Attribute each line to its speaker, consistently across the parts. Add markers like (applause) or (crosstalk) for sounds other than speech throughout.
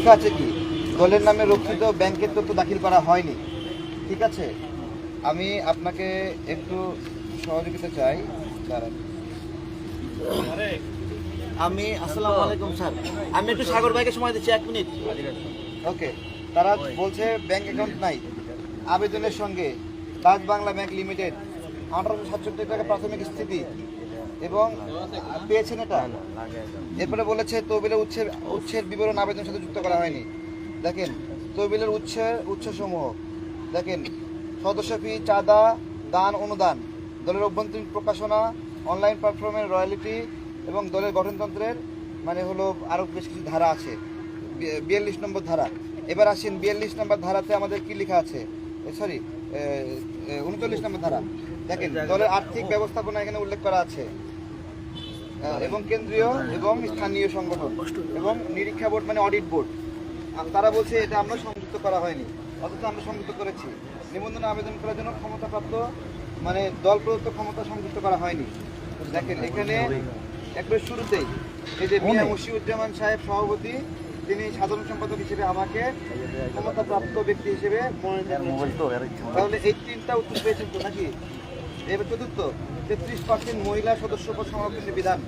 Speaker 1: লেখা আছে কি? দলের নামে রক্ষিত ব্যাংকের তথ্য দাখিল করা হয়নি। ঠিক আছে? আমি আপনাকে একটু সহযোগিতা চাই। দাঁড়ান।
Speaker 2: আমি আসসালামু আলাইকুম স্যার। আমি একটু সাগর ভাইকে সময় দিচ্ছি এক মিনিট।
Speaker 1: ওকে। তারা বলছে ব্যাংক অ্যাকাউন্ট নাই। আবেদনের সঙ্গে ডাচ বাংলা ব্যাংক লিমিটেড আঠারোশো সাতষট্টি টাকা প্রাথমিক স্থিতি। এবং পেয়েছেন এটা? এরপরে বলেছে তহবিলের উৎসের উৎসের বিবরণ আবেদনের সাথে যুক্ত করা হয়নি। দেখেন, তহবিলের উৎসের, উৎসসমূহ। দেখেন, সদস্য ফি, চাঁদা, দান, অনুদান, দলের অভ্যন্তরীণ প্রকাশনা, অনলাইন প্ল্যাটফর্মের রয়্যালিটি এবং দলের গঠনতন্ত্রের মানে হলো আরও বেশ কিছু ধারা আছে। বিয়াল্লিশ নম্বর ধারা। এবার আসেন, বিয়াল্লিশ নম্বর ধারাতে আমাদের কি লেখা আছে? সরি উনচল্লিশ নম্বর ধারা। দেখেন, দলের আর্থিক ব্যবস্থাপনা এখানে উল্লেখ করা আছে। এবং কেন্দ্রীয় এবং স্থানীয় সংগঠন এবং নিরীক্ষা বোর্ড মানে অডিট বোর্ড। তারা বলছে এটা আমরা সংযুক্ত করা হয়নি অথচ আমরা সংযুক্ত করেছি। নিবন্ধন আবেদন করার জন্য ক্ষমতাপ্রাপ্ত মানে দল প্রদত্ত ক্ষমতা সংযুক্ত করা হয়নি। দেখেন এখানে একবার শুরুতেই এই যে মিয়া মুশিউজ্জামান সাহেব সভাপতি তিনি সাধারণ সম্পাদক হিসেবে আমাকে ক্ষমতাপ্রাপ্ত ব্যক্তি হিসেবে তাহলে এই তিনটা উত্তর পেয়েছেন তো নাকি? এবার চতুর্থ। তেত্রিশ পার্সেন্ট মহিলা সদস্য পদ সংরক্ষণের বিধান।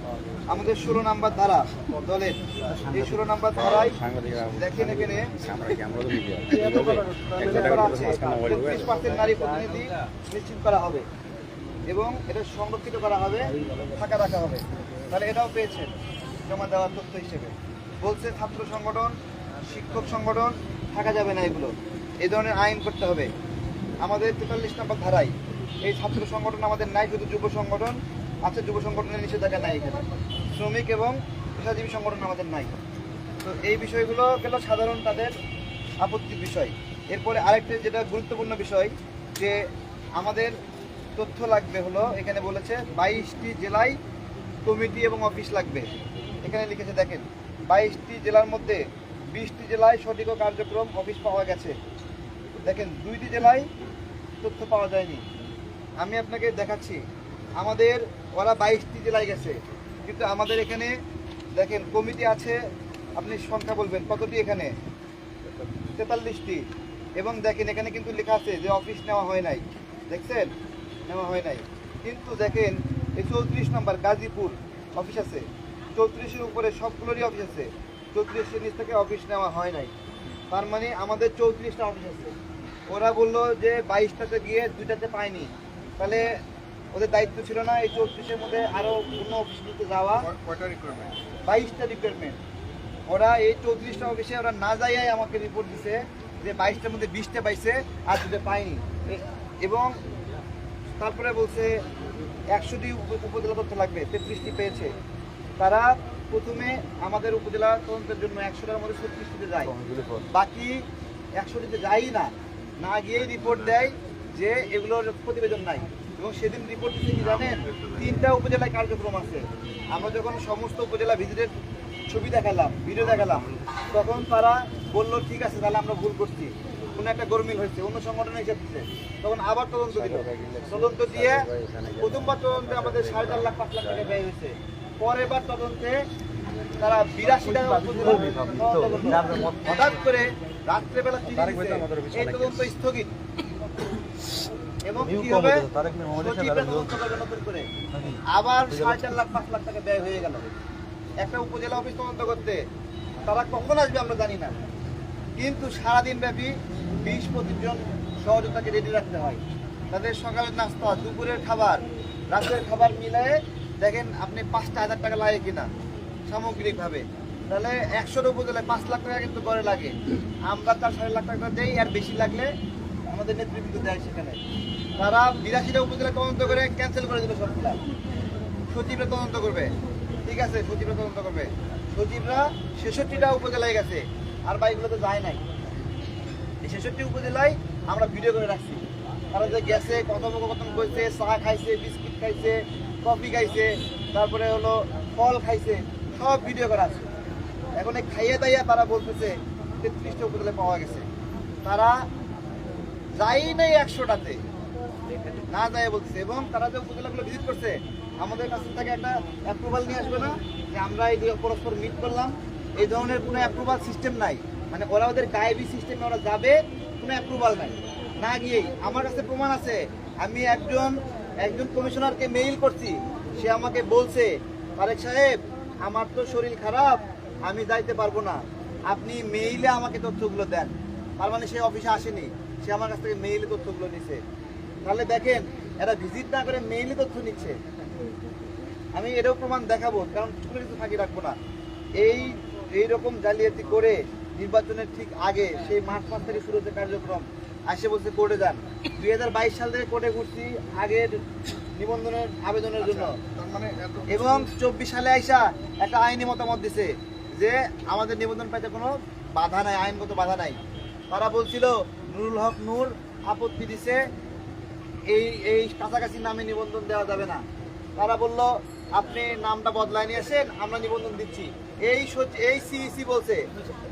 Speaker 1: আমাদের ষোলো নাম্বার ধারা, দলের। এই ষোলো নাম্বার ধারায় দেখেন এখানে তেত্রিশ পার্সেন্ট নারী প্রতিনিধি নিশ্চিত করা হবে এবং এটা সংরক্ষিত করা হবে, ফাঁকা রাখা হবে। তাহলে এটাও পেয়েছেন জমা দেওয়ার তথ্য হিসেবে। বলছে ছাত্র সংগঠন, শিক্ষক সংগঠন, থাকা যাবে না এগুলো। এই ধরনের আইন করতে হবে। আমাদের তেতাল্লিশ নম্বর ধারায় এই ছাত্র সংগঠন আমাদের নাই, শুধু যুব সংগঠন আছে, যুব সংগঠনের নিষেধাজ্ঞা নাই এখানে। শ্রমিক এবং পেশাজীবী সংগঠন আমাদের নাই। তো এই বিষয়গুলো গেল সাধারণ তাদের আপত্তির বিষয়। এরপরে আরেকটা যেটা গুরুত্বপূর্ণ বিষয়, যে আমাদের তথ্য লাগবে হলো, এখানে বলেছে বাইশটি জেলায় কমিটি এবং অফিস লাগবে। এখানে লিখেছে, দেখেন, বাইশটি জেলার মধ্যে বিশটি জেলায় সঠিক কার্যক্রম অফিস পাওয়া গেছে। দেখেন, দুইটি জেলায় তথ্য পাওয়া যায়নি। আমি আপনাকে দেখাচ্ছি। আমাদের, ওরা বাইশটি জেলায় গেছে। কিন্তু আমাদের এখানে, দেখেন, কমিটি আছে, আপনি সংখ্যা বলবেন, কতটি এখানে? তেতাল্লিশটি। এবং দেখেন, এখানে কিন্তু লেখা আছে যে অফিস নেওয়া হয় নাই। দেখছেন? নেওয়া হয় নাই। কিন্তু দেখেন, এই চৌত্রিশ নম্বর গাজীপুর অফিস আছে। চৌত্রিশের উপরে সবগুলোরই অফিস আছে। চৌত্রিশের নিচ থেকে অফিস নেওয়া হয় নাই। তার মানে আমাদের চৌত্রিশটা অফিস আছে। ওরা বলল যে বাইশটাতে গিয়ে দুইটাতে পায়নি। তাহলে ওদের দায়িত্ব ছিল না এই চৌত্রিশের মধ্যে আরও অন্য অফিসগুলোতে যাওয়া। বাইশটা রিকোয়ারমেন্ট ওরা এই চৌত্রিশটা অফিসে ওরা না যাইয়াই আমাকে রিপোর্ট দিছে যে বাইশটার মধ্যে বিশটা পাইছে আর দুটো পাইনি এবং তারপরে বলছে একশোটি উপ- উপজেলা তথ্য লাগবে তেত্রিশটি পেয়েছে। তারা প্রথমে আমাদের উপজেলা তদন্তের জন্য একশোটার মধ্যে ছত্রিশটিতে যায়। বাকি একশোটিতে যায়ই না। না গিয়েই রিপোর্ট দেয় যে এগুলোর প্রতিবেদন নাই। এবং সেদিন রিপোর্ট দিচ্ছে কি জানেন? তিনটা উপজেলায় কার্যক্রম আছে। আমরা যখন সমস্ত উপজেলা ভিজিটের ছবি দেখালাম ভিডিও দেখালাম, তখন তারা বলল, ঠিক আছে, তাহলে আমরা ভুল করছি। কোনো একটা গরমিল হয়েছে, অন্য সংগঠনে দিচ্ছে তখন আবার তদন্ত দিল। তদন্ত দিয়ে প্রথমবার তদন্তে আমাদের সাড়ে চার লাখ, পাঁচ লাখ টাকা ব্যয় হয়েছে। পরের বার তদন্তে তারা তদন্ত করল। হঠাৎ করে রাত্রেবেলা এই তদন্ত স্থগিত। এবং কি হবে? সচিবরা তদন্ত করবে নতুন করে। আবার সাড়ে চার লাখ পাঁচ লাখ টাকা ব্যয় হয়ে গেল। একটা উপজেলা অফিস তদন্ত করতে। তারা কখন আসবে আমরা জানি না। কিন্তু সারাদিন ব্যাপী বিশ পঁচিশ জন সহযোগিতাকে রেডি রাখতে হয়। তাদের সকালের নাস্তা দুপুরের খাবার রাতের খাবার মিলায়ে দেখেন আপনি পাঁচটা হাজার টাকা লাগে কিনা সামগ্রিকভাবে। তাহলে একশোর উপজেলায় পাঁচ লাখ টাকা কিন্তু করে লাগে। আমরা তার সাড়ে লাখ টাকা দেই আর বেশি লাগলে আমাদের নেতৃবৃন্দ দেয় সেখানে। তারা বিরাশিটা উপজেলা তদন্ত করে ক্যান্সেল করে দিল সবগুলা। সচিবরা তদন্ত করবে। ঠিক আছে, সচিবরা তদন্ত করবে। সচিবরা ছেষট্টিটা উপজেলায় গেছে, আর বাইকগুলোতে যায় নাই। এই ছেষট্টি উপজেলায় আমরা ভিডিও করে রাখছি। তারা যে গেছে, কথোপকথন করছে, চা খাইছে, বিস্কিট খাইছে, কফি খাইছে, তারপরে হলো ফল খাইছে, সব ভিডিও করা আছে। এখন খাইয়ে দাইয়া তারা বলতেছে তেত্রিশটা উপজেলায় পাওয়া গেছে। তারা যাই নাই একশোটাতে। না যায় বলছে এবং তারা যে উপজেলাগুলো ভিজিট করছে, আমাদের কাছ থেকে একটা অ্যাপ্রুভাল নিয়ে আসবে না? যে আমরা এই পরস্পর মিট করলাম, এই ধরনের কোনো অ্যাপ্রুভাল সিস্টেম নাই। মানে ওরা ওদের গায়েবী সিস্টেমে ওরা যাবে, কোনো অ্যাপ্রুভাল নাই। না গিয়েই। আমার কাছে প্রমাণ আছে। আমি একজন একজন কমিশনারকে মেইল করছি। সে আমাকে বলছে, তারেক সাহেব, আমার তো শরীর খারাপ, আমি যাইতে পারব না। আপনি মেইলে আমাকে তথ্যগুলো দেন। তার মানে সে অফিসে আসেনি। সে আমার কাছ থেকে মেইলে তথ্যগুলো নিছে। তাহলে দেখেন, এরা ভিজিট না করে মেইলে তথ্য নিচ্ছে। আমি এটাও প্রমাণ দেখাবো, কারণ কোনো কিছু ফাঁকি রাখব না। এই এই রকম জালিয়াতি করে নির্বাচনের ঠিক আগে, সেই মার্চ মাস থেকে শুরু হচ্ছে কার্যক্রম, আসে বলছে কোর্টে যান। দুই হাজার বাইশ সাল থেকে কোর্টে ঘুরছি আগের নিবন্ধনের আবেদনের জন্য। এবং চব্বিশ সালে আইসা একটা আইনি মতামত দিছে যে আমাদের নিবন্ধন পাইতে কোনো বাধা নাই, আইনগত বাধা নাই। তারা বলছিল নুরুল হক নূর আপত্তি দিছে, এই এই কাছাকাছি নামে নিবন্ধন দেওয়া যাবে না। তারা বলল, আপনি নামটা বদলায় নিয়ে আসেন আমরা নিবন্ধন দিচ্ছি। এই এই সিইসি বলছে,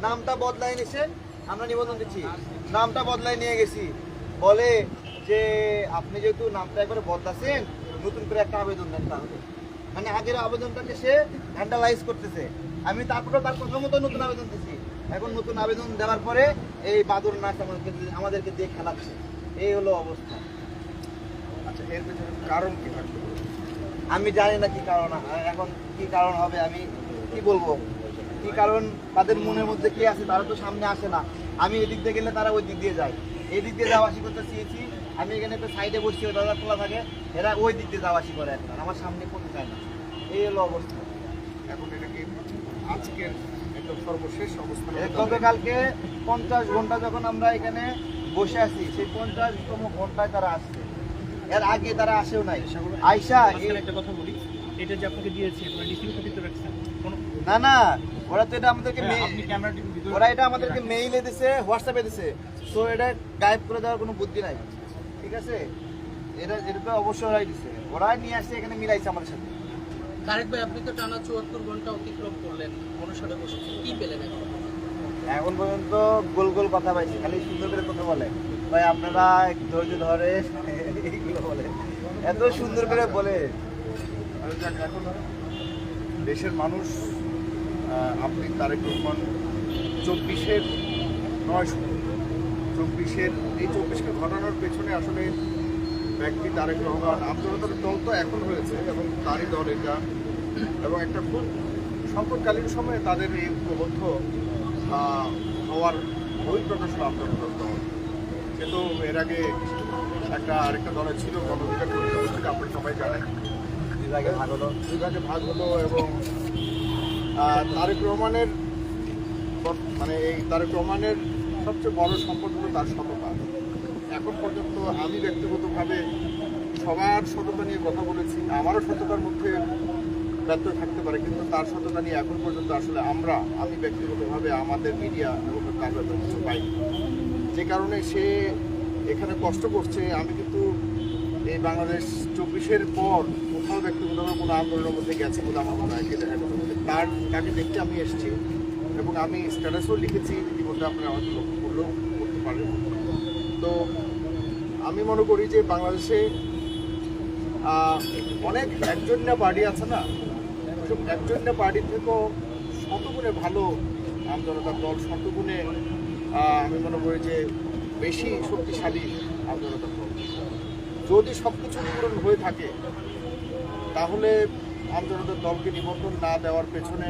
Speaker 1: নামটা বদলায় নিয়েছেন, আমরা নিবন্ধন দিচ্ছি। নামটা বদলায় নিয়ে গেছি। বলে যে, আপনি যেহেতু নামটা একবারে বদলাছেন, নতুন করে একটা আবেদন দেন তাহলে। মানে আগের আবেদনটাকে সে হ্যান্ডালাইজ করতেছে। আমি তারপরে তার কথা মতো নতুন আবেদন দিচ্ছি এখন নতুন আবেদন দেওয়ার পরে এই বাদুর নাচ আমাদেরকে আমাদেরকে দিয়ে খেলাচ্ছে। এই হলো অবস্থা।
Speaker 3: আচ্ছা এর পেছনে কারণ কি থাকবে
Speaker 1: আমি জানি না কি কারণ এখন কি কারণ হবে আমি কি বলব? কি কারণ তাদের মনের মধ্যে কি আছে তারা তো সামনে আসে না। আমি এদিক দিয়ে গেলে তারা ওই দিক দিয়ে যায়। এই দিক দিয়ে যাওয়া আসি করতে চেয়েছি। আমি এখানে একটা সাইডে বসছি ওই দাদা খোলা থাকে। এরা ওই দিক দিয়ে যাওয়া আসি করে এখন। আমার সামনে করতে চায় না। এই হলো অবস্থা।
Speaker 3: এখন এটা কি আজকের একদম সর্বশেষ অবস্থান
Speaker 1: গতকালকে পঞ্চাশ ঘণ্টা যখন আমরা এখানে বসে আছি সেই পঞ্চাশতম ঘন্টায় তারা আসছে। এর আগে তারা আসেও নাই। এই-
Speaker 4: একটা কথা বলি এটা যে আপনাকে দিয়েছে
Speaker 1: না। না ওরা তো এটা আমাদেরকে
Speaker 4: হ্যাঁ,
Speaker 1: ওরা এটা আমাদেরকে মেইলে দিছে হোয়াটসঅ্যাপে দিছে। সো এটা গায়েব করে দেওয়ার কোনো বুদ্ধি নাই। ঠিক আছে? এটা এটা তো অবশ্যই ওরাই দিছে। ওরাই নিয়ে আসছে এখানে মিলাইছে আমাদের সাথে।
Speaker 5: তারেক ভাই আপনি তো টানা চুয়াত্তর ঘণ্টা অতিক্রম করলেন অনুসারে বসেছেন। কি পেলেন এখন?
Speaker 1: এখন পর্যন্ত গোল গোল কথা পাইছি খালি সুন্দর করে কথা বলে। ভাই আপনারা একটু ধৈর্য ধরে এইগুলো বলে। এত সুন্দর করে বলে।
Speaker 3: আর যাক, এখন দেশের মানুষ আপনি তারেক রহমান চব্বিশের নয় শুধু চব্বিশের এই চব্বিশকে ঘটানোর পেছনে আসলে ব্যক্তি তারেক রহমান। আন্তর্জাতিক দল তো এখন হয়েছে এবং তারই দল এটা। এবং একটা খুব সংকটকালীন সময়ে তাদের এই ঐক্যবদ্ধ হওয়ার বহিঃপ্রকাশ লাভ আন্তর্জাতিক দল কিন্তু এর আগে একটা আরেকটা দলে ছিল গণঅধিকার পরিষদ থেকে আপনারা সবাই জানেন।
Speaker 1: বিভাগে ভাগ হলো।
Speaker 3: দুই ভাগ হলো এবং তারেক রহমানের মানে এই তারেক রহমানের সবচেয়ে বড় সম্পদ হলো তার সততা। এখন পর্যন্ত আমি ব্যক্তিগতভাবে সবার সততা নিয়ে কথা বলেছি। আমারও সততার মধ্যে ব্যর্থ থাকতে পারে, কিন্তু তার সততা নিয়ে এখন পর্যন্ত আসলে আমরা, আমি ব্যক্তিগতভাবে আমাদের মিডিয়া এবং তার কিছু পাই যে কারণে সে এখানে কষ্ট করছে, আমি কিন্তু এই বাংলাদেশ চব্বিশের পর কোথাও ব্যক্তিগতভাবে কোনো আন্দোলনের মধ্যে গেছে বলে আমার মনে হয় তার, তাকে দেখতে আমি এসেছি এবং আমি স্ট্যাটাসও লিখেছি, ইতিমধ্যে আপনারা হয়তো লক্ষ্য করলেও করতে পারেন তো আমি মনে করি যে বাংলাদেশে অনেক একজনীয় পার্টি আছে না সব একজনীয় পার্টির থেকেও শতগুণে ভালো আমজনতার দল, শতগুণে আমি মনে করি যে বেশি শক্তিশালী আমজনতার দল। যদি সব কিছু পূরণ হয়ে থাকে, তাহলে আমজনতার দলকে নিবন্ধন না দেওয়ার পেছনে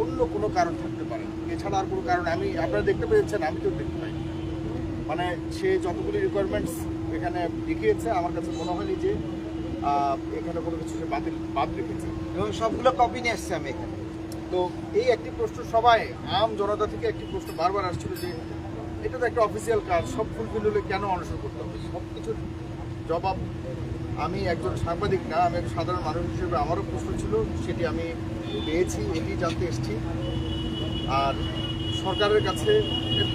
Speaker 3: অন্য কোনো কারণ থাকতে পারে। এছাড়া আর কোনো কারণ আমি, আপনারা দেখতে পেয়েছেন, আমি তো দেখতে পাই মানে সে যতগুলি রিকোয়ারমেন্টস এখানে দেখিয়েছে, আমার কাছে মনে হয়নি যে এখানে কোনো কিছু সে বাতিল, বাদ রেখেছে।
Speaker 1: এবং সবগুলো কপি নিয়ে এসছে আমি এখানে।
Speaker 3: তো এই একটি প্রশ্ন সবাই, আম জনতা থেকে একটি প্রশ্ন বারবার আসছিল যে, এটা তো একটা অফিসিয়াল কাজ, সব ফুলফিল হলে কেন অনশন করতে হবে? সব কিছুর জবাব আমি একজন সাংবাদিক না, আমি একজন সাধারণ মানুষ হিসেবে আমারও প্রশ্ন ছিল, সেটি আমি পেয়েছি, এটি জানতে এসেছি। আর সরকারের কাছে,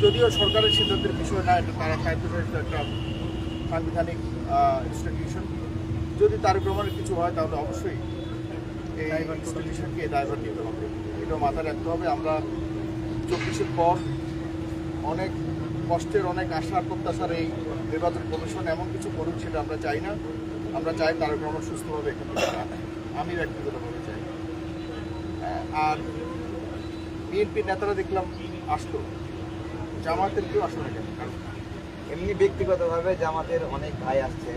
Speaker 3: যদিও সরকারের সিদ্ধান্তের বিষয় না, এটা তারা স্বায়ত্তশাসিত একটা সাংবিধানিক ইনস্টিটিউশন যদি তার প্রমাণের কিছু হয়, তাহলে অবশ্যই এই ইনস্টিটিউশনকে দায়ভার নিতে হবে। এটা মাথায় রাখতে হবে। আমরা চব্বিশের পর অনেক কষ্টের, অনেক আশার প্রত্যাশার এই নির্বাচন কমিশন এমন কিছু করুক সেটা আমরা চাই না। আমরা চাই তার প্রমাণ সুস্থভাবে এখান থেকে। আমি ব্যক্তিগতভাবে চাই। আর বিএনপির নেতারা দেখলাম আসলো। জামাতের কেউ আসলে কেন? কারণ
Speaker 1: এমনি ব্যক্তিগতভাবে জামাতের অনেক ভাই আসছে।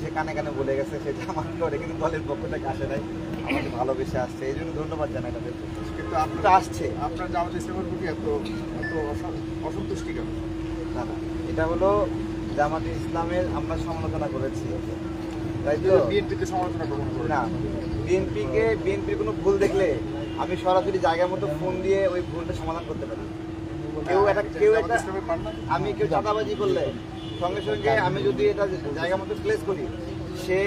Speaker 1: সে কানে কানে বলে গেছে, সে জামাত করে, কিন্তু দলের পক্ষ থেকে আসে নাই। আমাকে ভালোবেসে আসছে এই জন্য ধন্যবাদ জানাই তাদেরকে
Speaker 3: কিন্তু আপনার
Speaker 1: আসছে
Speaker 3: আপনার জামাত ইসলামের প্রতি এত এত অসন- অসন্তুষ্টি কেন?
Speaker 1: না না এটা হলো জামাত ইসলামের আমরা সমালোচনা করেছি তাই তো?
Speaker 3: বিএনপিতে সমালোচনা গ্রহণ
Speaker 1: না বিএনপিকে বিএনপির কোনো ভুল দেখলে আমি সরাসরি জায়গা মতো ফোন দিয়ে ওই ভুলটা সমাধান করতে পারি। কেউ একটা কেউ একটা আমি কেউ চাঁদাবাজি করলে সঙ্গে সঙ্গে আমি যদি এটা জায়গা মতো প্লেস করি সে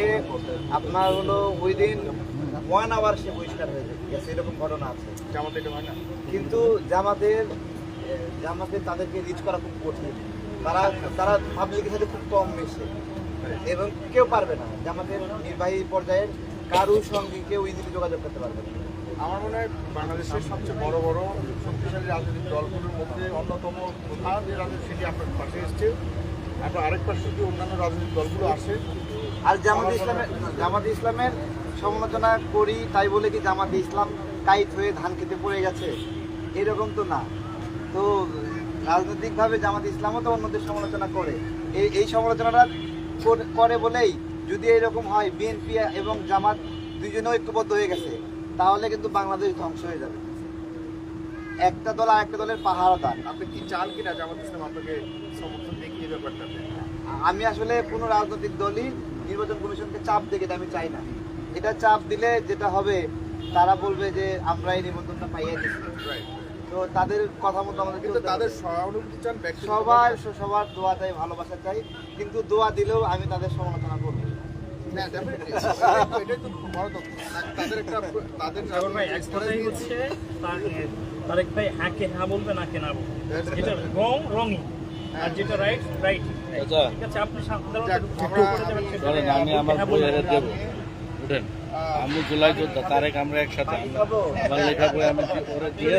Speaker 1: আপনার হলো ওই দিন ওয়ান আওয়ার সে বহিষ্কার হয়ে গেছে এরকম ঘটনা আছে।
Speaker 3: জামাত হয় না?
Speaker 1: কিন্তু জামাতের এ, জামাতের তাদেরকে রিচ করা খুব কঠিন। তারা তারা পাবলিকের সাথে খুব কম মেশে। এবং কেউ পারবে না। জামাতের নির্বাহী পর্যায়ের কারুর সঙ্গে কেউ ইজিলি যোগাযোগ করতে পারবে না।
Speaker 3: আমার মনে হয় বাংলাদেশের সবচেয়ে বড় বড় শক্তিশালী রাজনৈতিক দলগুলোর মধ্যে অন্যতম প্রধান যে রাজনীতি সেটি আপনার পাশে এসছে। এখন আরেক পাশে যদি অন্যান্য রাজনৈতিক দলগুলো আসে
Speaker 1: আর জামাত ইসলামের জামাত ইসলামের সমালোচনা করি তাই বলে কি জামাত ইসলাম টাইট হয়ে ধান খেতে পড়ে গেছে? এরকম তো না। তো রাজনৈতিকভাবে জামাত ইসলামও তো অন্যদের সমালোচনা করে। এই এই সমালোচনাটা করে বলেই যদি এরকম হয় বিএনপি এবং জামাত দুজনেও ঐক্যবদ্ধ হয়ে গেছে তাহলে কিন্তু বাংলাদেশ ধ্বংস হয়ে যাবে। একটা দল আর একটা দলের পাহারাদার।
Speaker 3: আপনি কি চান কিনা জামাত ইসলাম আপনাকে সমর্থন দেখিয়ে ব্যাপারটাতে
Speaker 1: আমি আসলে কোনো রাজনৈতিক দলই নির্বাচন কমিশনকে চাপ দেখে আমি চাই না। এটা চাপ দিলে যেটা হবে তারা বলবে যে আমরা এই নিবন্ধনটা পাইয়ে দিচ্ছি তো তাদের কথা মতো আমাদের
Speaker 3: কিন্তু তাদের। সহানুভূতি চান
Speaker 1: সবার সবার দোয়া চাই ভালোবাসা চাই কিন্তু দোয়া দিলেও আমি তাদের সমালোচনা করব
Speaker 3: না, (laughs)
Speaker 4: তারেক ভাই হাঁকে হ্যাঁ বলবে না বলবে। যেটা রং রঙই আর যেটা রাইট রাইট
Speaker 6: আচ্ছা।
Speaker 4: ঠিক আছে আপনি সাধারণত
Speaker 6: আমি
Speaker 4: হ্যাঁ
Speaker 6: আমার
Speaker 4: বলবেন।
Speaker 6: দেবো। আমি জুলাই যোদ্ধা তারেক আমরা একসাথে আমি আমার লেখা বই আমি কি করে দিয়ে?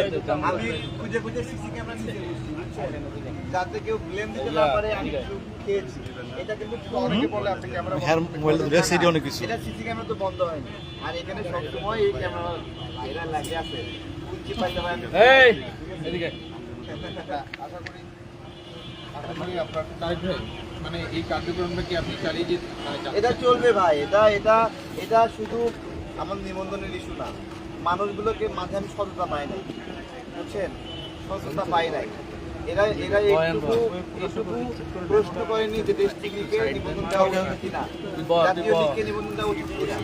Speaker 1: যাতে কেউ ব্লেম দিতে না পারে আমি খেয়েছি। এটা কিন্তু
Speaker 3: অনেকে বলে আপনি ক্যামেরা
Speaker 1: এটা সিসি ক্যামেরা তো বন্ধ হয়নি। আর এখানে সবসময় এই ক্যামেরা এরা লাগে আছে। কুঞ্চি পাইতে হয়
Speaker 6: এই এদিকে।
Speaker 3: আশা করি আশা করি আপনার তারেক ভাই মানে এই কার্যক্রমটা কি আপনি চালিয়ে যেতে মানে
Speaker 1: এটা চলবে ভাই এটা এটা এটা শুধু আমার নিবন্ধনের ইস্যু না। মানুষগুলোকে মাঝে আমি সততা পাই নাই বুঝছেন? সততা পাই নাই। এরা এরা এইটুকু এইটুকু প্রশ্ন করেনি যে ডিস্ট্রিক্টকে নিবন্ধন দেওয়া উচিত কিনা জাতীয় লিগকে নিবন্ধন দেওয়া উচিত কিনা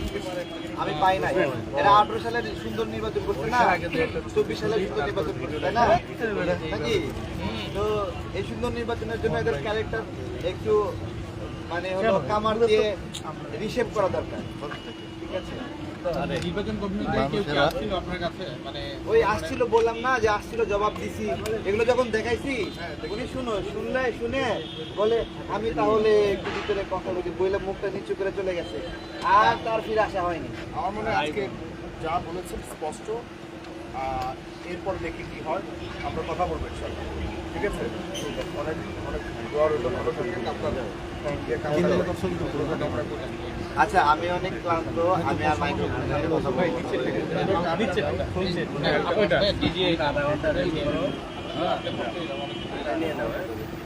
Speaker 1: আমি পাই নাই। এরা আঠারো সালের সুন্দর নির্বাচন করছে না চব্বিশ সালের সুন্দর নির্বাচন করছে তাই না? নাকি? তো এই সুন্দর নির্বাচনের জন্য এদের ক্যারেক্টার একটু মানে হলো কামার দিয়ে রিসেভ করা দরকার। ঠিক আছে?
Speaker 3: মানে
Speaker 1: ওই আসছিল বললাম না যে আসছিল জবাব দিছি। এগুলো যখন দেখাইছি উনি শুনো শুনলে শুনে বলে আমি তাহলে একটু ভিতরে কথা বলি। বইলে মুখটা নিচু করে চলে গেছে। আর তার ফিরে আসা হয়নি।
Speaker 3: আমার মনে হয় আজকে যা বলেছেন স্পষ্ট। আর এরপর দেখি কি হয়। আমরা কথা বলব ঠিক আছে? অনেক অনেক দোয়া রইল ভালো
Speaker 1: আচ্ছা আমি অনেক ক্লান্ত আমি আর মাইক্রো কথা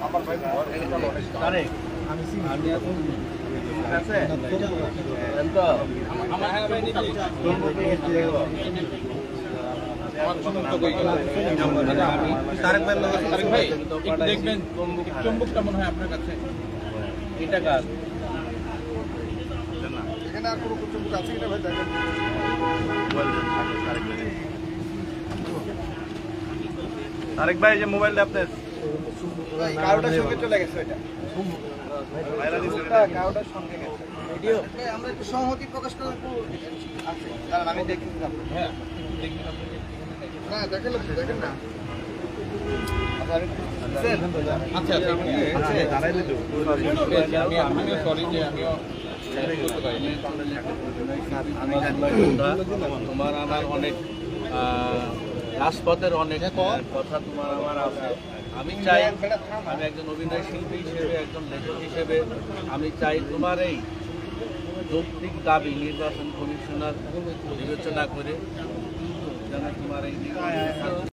Speaker 3: আমার ভাই
Speaker 4: আমি এখন
Speaker 1: আছে
Speaker 4: তারেক ভাই তারেক ভাই একটু এটা
Speaker 3: ভাই
Speaker 6: তারেক ভাই যে মোবাইলটা আপনার?
Speaker 1: কারোটার সঙ্গে চলে গেছে গেছে আমরা একটু সংহতি প্রকাশ কারণ আমি দেখি
Speaker 3: হ্যাঁ আমিও সরি যে আমিও
Speaker 6: তোমার আমার অনেক রাজপথের অনেক কথা তোমার আমার আছে। আমি চাই আমি একজন অভিনয় শিল্পী হিসেবে একজন লেখক হিসেবে আমি চাই তোমার এই যৌক্তিক দাবি নির্বাচন কমিশনার বিবেচনা করে যেন তোমার এই